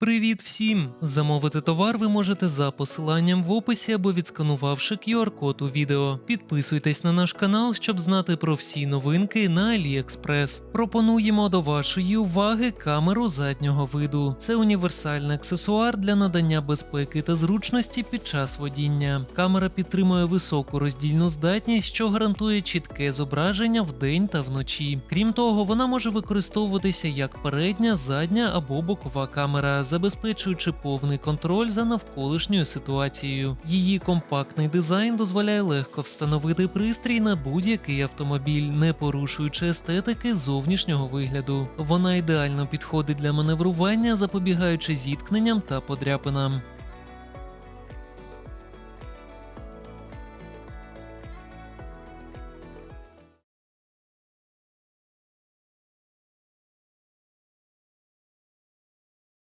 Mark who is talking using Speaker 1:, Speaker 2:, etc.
Speaker 1: Привіт всім! Замовити товар ви можете за посиланням в описі або відсканувавши QR-код у відео. Підписуйтесь на наш канал, щоб знати про всі новинки на AliExpress. Пропонуємо до вашої уваги камеру заднього виду. Це універсальний аксесуар для надання безпеки та зручності під час водіння. Камера підтримує високу роздільну здатність, що гарантує чітке зображення вдень та вночі. Крім того, вона може використовуватися як передня, задня або бокова камера, забезпечуючи повний контроль за навколишньою ситуацією. Її компактний дизайн дозволяє легко встановити пристрій на будь-який автомобіль, не порушуючи естетики зовнішнього вигляду. Вона ідеально підходить для маневрування, запобігаючи зіткненням та подряпинам.